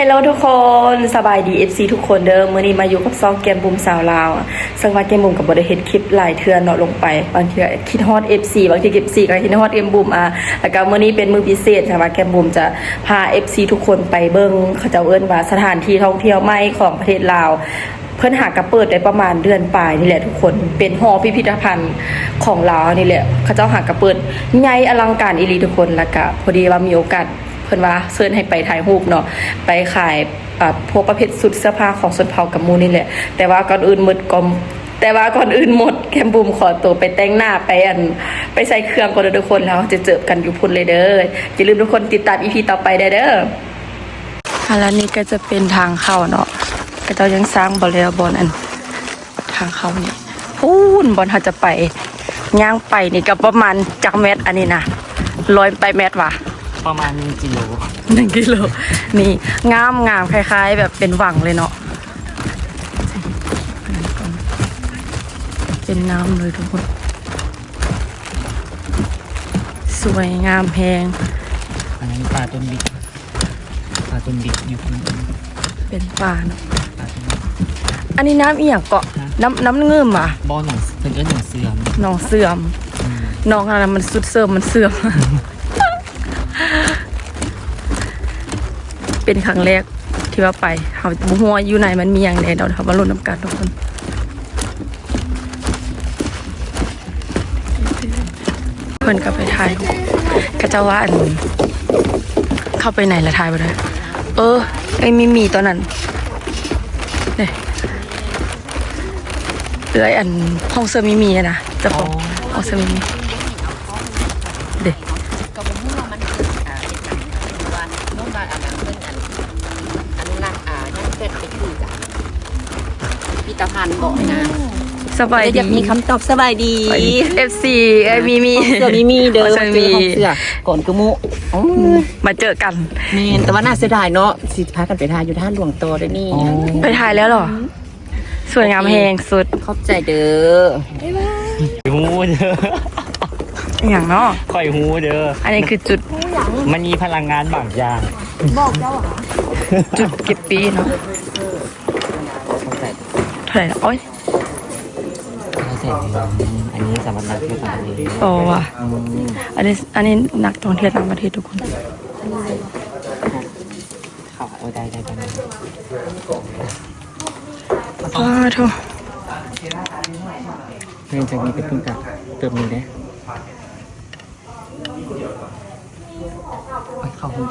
ฮลโหลทุกคนสบายดี FC ทุกคนเด้อมื้อนี้มาอยู่กับซองเกมบุมสาวลาวซึ่งว่าเกมบุมกับบได้เฮ็ดคลิปหลายเทื่อเนาะลงไปบางทีก็คิดฮอด FC บางที FC ก็คิดฮอดเกมบุมอะแล้วก็เมื้อนี้เป็นมือพิเศษใช่ป่ะเกมบุมจะพา FC ทุกคนไปเบิ่งเขาเจ้าเอิ้นว่าสถานที่ท่องเที่ยวใหม่ของประเทศลาวเพิ่นหากระเปิดได้ประมาณเดือนปลายนี่แหละทุกคนเป็นหอพิพิธภัณฑ์ของลาวนี่แหละเขาเจ้าหากระเปิดใหญ่อลังการอีลีทุกคนแล้วก็พอดีว่ามีโอกาส เพิ่นว่าเชิญให้ไปถ่ายรูปเนาะไปขายพวกประเภทสุดเสื้อผ้าของชนเผ่ากับมูนี่แหละ แต่ว่าก่อนอื่นหมดกอมแต่ว่าก่อนอื่นหมดแคมบูมขอตัวไปแต่งหน้าไปอัน ไปใส่เครื่องก่อนทุกคนแล้วจะเจอกันอยู่พุ่นเลยเด้ออย่าลืมทุกคนติดตามอีพีต่อไปได้เด้อแล้วนี่ก็จะเป็นทางเข้าเนาะก็เจ้ายังสร้างบ่แล้วบอนอัน ทางเข้านี่พูนบอนเขาจะไปย่างไปนี่ก็ประมาณจักเมตรอันนี้นะร้อยไปเมตรว่ะ ประมาณหนึ่งกิโลหนึ่งกิโลนี่งามงามคล้าย ๆ แบบเป็นหวังเลยเนาะเป็นน้ำเลยทุกคน สวยงามแพงอันนั้นปลาต้นบิ๊กปลาต้นบิ๊กอยู่ข้างบนเป็นป่าเนาะปลาต้นบิ๊กอันนี้น้ำเอียงเกาะฮะน้ำน้ำเงื่อมอะบ่อหนองเป็นเอื้อนหนองเสื่อมหนองเสื่อมอืมหนองอะไรมันสุดเสื่อมมันเสื่อม เป็นครั้งแรกที่ว่าไปเขาบุหัวาอยู่ไหนมันมีอย่างไรเราทำมาลุ้นน้ำกันทุกคนเพื่อนก็ไปถ่ายกระเจ้าว่าอันเข้าไปไหนละถ่ายไปเลยเออไอ้มีมีตอนนั้นเนี่ยเอ้ยอันห้องเสื้อมีมีอะนะเจะของห้องเสื้อมีมีเด็ก ก็บ่ฮู้ว่ามันคืออ่าเฮ็ดจังได๋ว่าโน้นว่าอันนั้นเพิ่นอันอนุรักษ์อ่ายังเกิดไปคือจ้ะ พิพิธภัณฑ์บ่นะสบายเดี๋ยวดีจะมีคำตอบสบายดีเอฟซีไอ้มีมี เสื้อมีมีเด้อเสื้อเจมีอของเสื้อก่อนกุมุอ๋อมาเจอกัน แม่นแต่ว่าน่าเสียดายเนาะสิพากันไปทานอยู่ท่าหลวงโตเด้อนี่อ๋อไปถ่ายแล้วเหรอ สวยงามแหงสุดขอบใจเด้อหูเด้ออย่างเนาะค่อยหูเด้อ อันนี้คือจุดมันมีพลังงานบางอย่าง จุดเก็บปีเนาะเข้าใจเท่า ไหร่นะโอ้ยเข้าใจอันนี้สำหรับนักเที่ยวต่างประเทศโอ้ว่ะอันนี้อันนี้นักท่องเที่ยวต่างประเทศทุกคนเข้าเอาได้ได้ได้อ้าโทษเนื่องจากนี้เป็นเพิ่งกับเติมนี้ได้ไปเข้าห้อง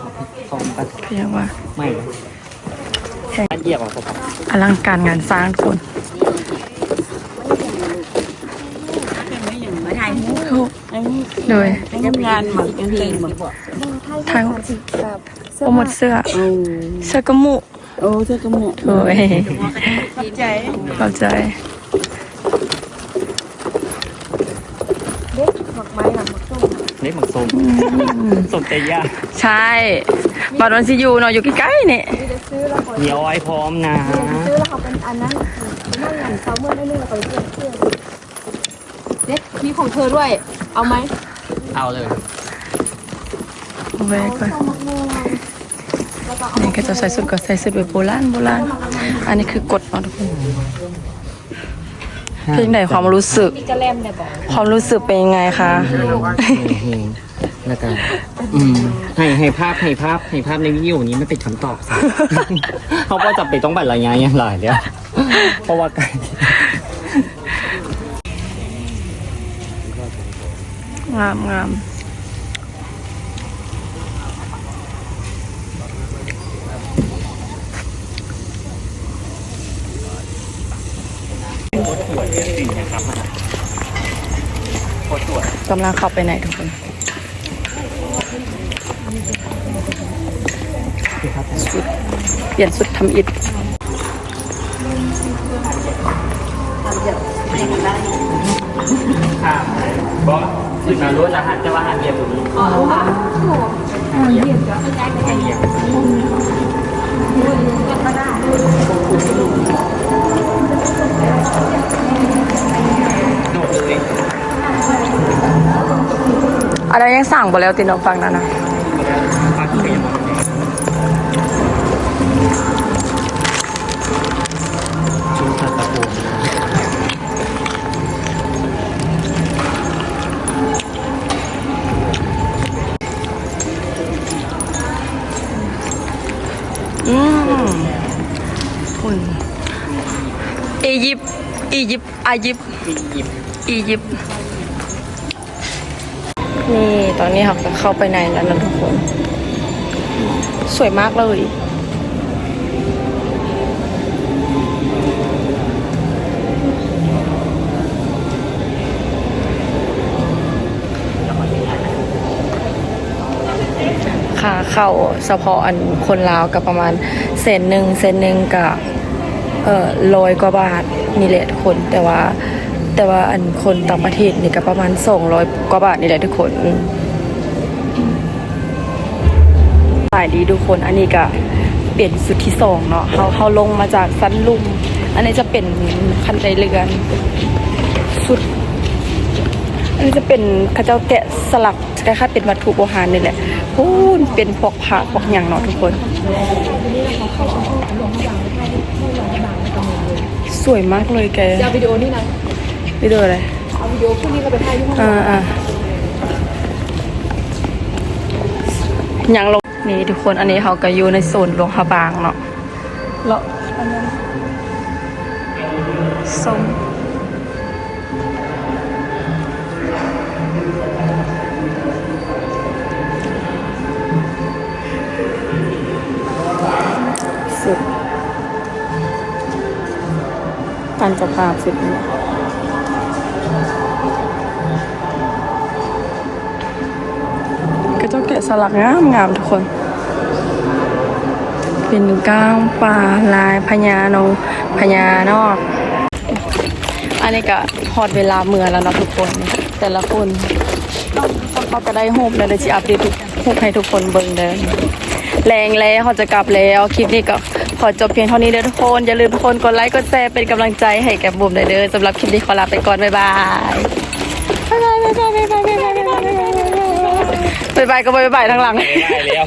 เข้าห้องกันก็ยังว่าไม่นะอันเหยียบออกไปอลังการงานสร้างทุกคน มาถ่ายรูป ถูก โดยทำงานหมักเพลงบ่ทางโปรโมทเสื้อโอ้เสื้อกระมุโอ้เจ้ากระหม่อมโอ้ยขอบใจขอบใจเล็กหมักส้มส้มใจยากใช่บาดวันซียูเนาะอยู่ใกล้ๆนี่เหนียวไว้พร้อมนะซื้อแล้วเขาเป็นอันนั้นนั่งหลังเสาเมื่อได้นึงแล้วก็ไปเปลี่ยน เสื้อเด็กมีของเธอด้วย เอาไหมเอาเลยเอาไว้ก่อนนี่ก็จะใส่สุดก็ใส่สุดแบบโบราณโบราณอันนี้คือกฎเนาะทุกคนเพลงไหนความรู้สึก มีกระแลมได้บอกความรู้สึกเป็นยังไงคะ แล้วกันอืมให้ให้ภาพให้ภาพให้ภาพในวิดีโอนี้ไม่เป็นคำตอบสิเขาก็จะไปนต้องบัตรรายงานอย่างไรเนี่ยเพราะว่าการ งามงามกำลังเข้าไปไหนทุกคนสุดเปลี่ยนสุดทำอิฐบอก สุดมารู้รหัสจะว่าหันเดียบหรืออ๋อหันเดียบหันเดียบโดดเลยอะไรยังสั่งไปแล้วตินเอาฟังนะนะ อียิปต์อายิปต์อียิปต์อียิปต์นี่ตอนนี้เราก็เข้าไปในแล้วนะทุกคน สวยมากเลยค่าเข้าเฉพาะอันคนลาวกับประมาณเซนหนึ่งเซนหนึ่งกับ เอ่อร้อยกว่าบาทนี่แหละทุกคนแต่ว่าแต่ว่าอันคนต่างประเทศนี่ก็ประมาณสองร้อยกว่าบาทนี่แหละทุกคนสายดีทุกคนอันนี้ก็เป็นสุดที่สองเนาะเขาเขาลงมาจากสันลุม อันนี้จะเป็นคันไดเรือนสุด อันนี้จะเป็นข้าเจ้าแกะสลักคล้ายๆเป็นวัตถุโบราณนี่แหละพูนเป็นพวกผ้าพวกอย่างเนาะทุกคน สวยมากเลยแกจะเอาวิดีโอนี่นะวิดีโออะไรเอาวิดีโอพวกนี้เราไปถ่ายที่ห้องอ่าอ่าอย่างลงนี่ทุกคนอันนี้เขาก็อยู่ในโซนหลวงพระบางเนาะแล้วอันนั้นส้ม การจะภาพสุดเนี่ยก็จะแกะสลักงามงามๆทุกคน เป็นก้างปลาลายพญานงพญานอก อันนี้ก็ฮอดเวลาเมื่อแล้วนะทุกคน แต่ละคนเขาก็ได้โฮมแล้วเดี๋ยวจะอัปเดตทุกโฮมให้ทุกคนเบิ่งเดินแรงแล้วเขาจะกลับแล้วคลิปนี้ก็ ขอจบเพียงเท่านี้เด้อทุกคน อย่าลืมทุกคนกดไลค์กดแชร์เป็นกำลังใจให้แก่บุ๋มเลยเด้อสำหรับคลิปนี้ขอลาไปก่อน บ๊ายบายบ๊ายบายบ๊ายบายบ๊ายบายบ๊ายบายบ๊ายบายบ๊ายบายก็บ๊ายบายทั้งหลังไม่ได้แล้ว